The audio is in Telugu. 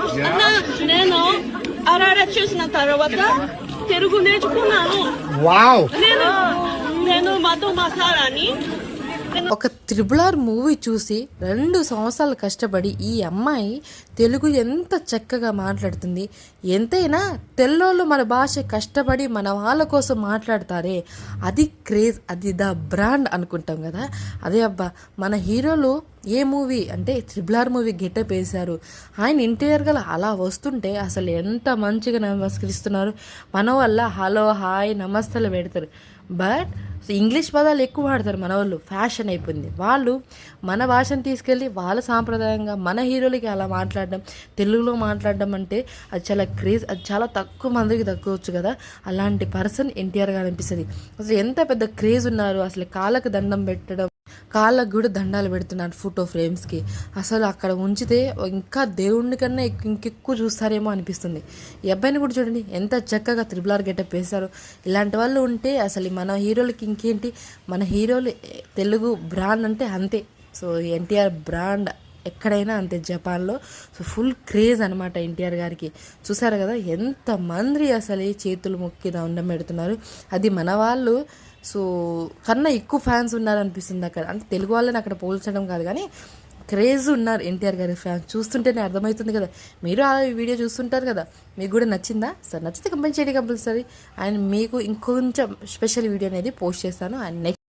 అన్న నేను అరార చూసిన తర్వాత తెలుగు నేర్చుకున్నాను. నేను నేను మధు మసాలాని ఒక త్రిబులార్ మూవీ చూసి రెండు సంవత్సరాలు కష్టపడి ఈ అమ్మాయి తెలుగు ఎంత చక్కగా మాట్లాడుతుంది ఎంతైనా తెల్లోళ్ళు మన భాష కష్టపడి మన వాళ్ళ కోసం మాట్లాడతారే. అది క్రేజ్ అది ద బ్రాండ్ అనుకుంటాం కదా. అదే అబ్బా మన హీరోలు ఏ మూవీ అంటే త్రిబులార్ మూవీ గెటప్ వేశారు. ఆయన ఇంటీరియర్గా అలా వస్తుంటే అసలు ఎంత మంచిగా నమస్కరిస్తున్నారు. మన వల్ల హలో హాయ్ నమస్తలు పెడతారు. బట్ ఇంగ్లీష్ పదాలు ఎక్కువ వాడతారు మన వాళ్ళు ఫ్యాషన్ అయిపోయింది. వాళ్ళు మన భాషను తీసుకెళ్ళి వాళ్ళ సాంప్రదాయంగా మన హీరోలకి అలా మాట్లాడడం తెలుగులో మాట్లాడడం అంటే అది చాలా క్రేజ్ అది చాలా తక్కువ మందికి తక్కువచ్చు కదా. అలాంటి పర్సన్ ఎన్టీఆర్గా అనిపిస్తుంది. అసలు ఎంత పెద్ద క్రేజ్ ఉన్నారు. అసలు కాళ్ళకు దండం పెట్టడం కాళ్ళకు కూడా దండాలు పెడుతున్నారు ఫోటో ఫ్రేమ్స్కి. అసలు అక్కడ ఉంచితే ఇంకా దేవుడిని కన్నా ఇంకెక్కువ చూస్తారేమో అనిపిస్తుంది. ఈ అబ్బాయిని కూడా చూడండి ఎంత చక్కగా త్రిబులార్ గెటప్ వేశారు. ఇలాంటి వాళ్ళు ఉంటే అసలు మన హీరోలకి ఇంకేంటి? మన హీరోలు తెలుగు బ్రాండ్ అంటే అంతే. సో ఎన్టీఆర్ బ్రాండ్ ఎక్కడైనా అంతే జపాన్లో. సో ఫుల్ క్రేజ్ అనమాట ఎన్టీఆర్ గారికి. చూసారు కదా ఎంతమంది అసలు చేతులు మొక్కి దండం పెడుతున్నారు. అది మన వాళ్ళు. సో కన్నా ఎక్కువ ఫ్యాన్స్ ఉన్నారనిపిస్తుంది అక్కడ. అంటే తెలుగు వాళ్ళని అక్కడ పోల్చడం కాదు కానీ క్రేజ్ ఉన్నారు ఎన్టీఆర్ గారి ఫ్యాన్స్ చూస్తుంటేనే అర్థమవుతుంది కదా. మీరు ఆ వీడియో చూస్తుంటారు కదా. మీకు కూడా నచ్చిందా? సార్ నచ్చితే కంపెనీ చేయండి కంపల్సరీ. అండ్ మీకు ఇంకొంచెం స్పెషల్ వీడియో అనేది పోస్ట్ చేస్తాను. And next